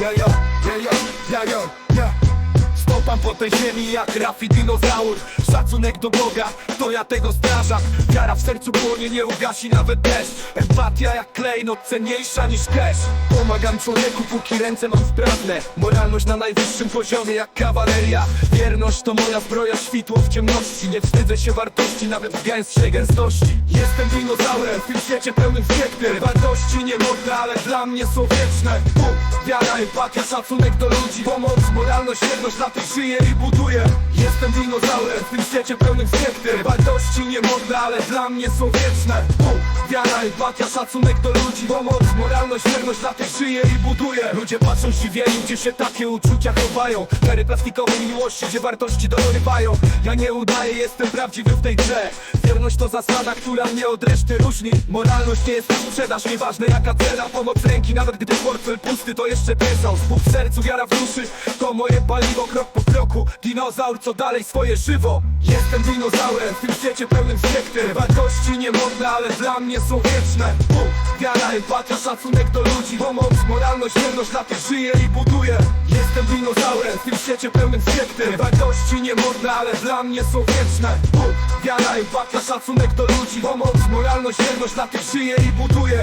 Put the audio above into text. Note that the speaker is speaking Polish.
Ja, ja, ja, ja, ja, ja, ja. Stopam po tej ziemi jak Rafi dinozaur. Szacunek do Boga, to ja tego strażam Wiara w sercu płonie, nie ugasi nawet deszcz. Empatia jak klejnot, cenniejsza niż cash. Pomagam człowieku, póki ręce mam sprawne. Moralność na najwyższym poziomie jak kawaleria. Wierność to moja zbroja, świtło w ciemności. Nie wstydzę się wartości, nawet w gęstszej gęstości. Jestem dinozaurem w tym świecie pełnym spiekter Wartości nie modne, ale dla mnie są wieczne wiara, empatia, szacunek do ludzi. Pomoc, moralność, jedność dla tych żyje i buduje. Jestem dinozaurem w tym świecie pełnym wściekłych Wartości nie modne, ale dla mnie są wieczne. Bóg, wiara, empatia, szacunek do ludzi Pomoc, moralność, jedność dla tych żyje i buduje. Ludzie patrzą zdziwieni, gdzie się takie uczucia chowają. Ery plastikowej miłości, gdzie wartości dorywają. Ja nie udaję, jestem prawdziwy w tej grze. Wierność to zasada, która mnie od reszty różni. Moralność nie jest sprzedaż, nieważne jaka cena. Pomoc ręki, nawet gdy portfel pusty, to jeszcze presał Spół w sercu, wiara w duszy, to moje paliwo krok po kroku. Dinozaur, co dalej swoje żywo. Jestem dinozaurem w tym świecie pełnym wściekłych Wartości niemodne, ale dla mnie są wieczne. Bóg, wiara, empatia, szacunek do ludzi. Pomoc, moralność, wierność dla tych żyje i buduje Jestem dinozaurem w tym świecie pełnym wściekłych Wartości niemodne, ale dla mnie są wieczne. Bóg, wiara, empatia, szacunek do ludzi. Pomoc, moralność, wierność dla tych żyje i buduje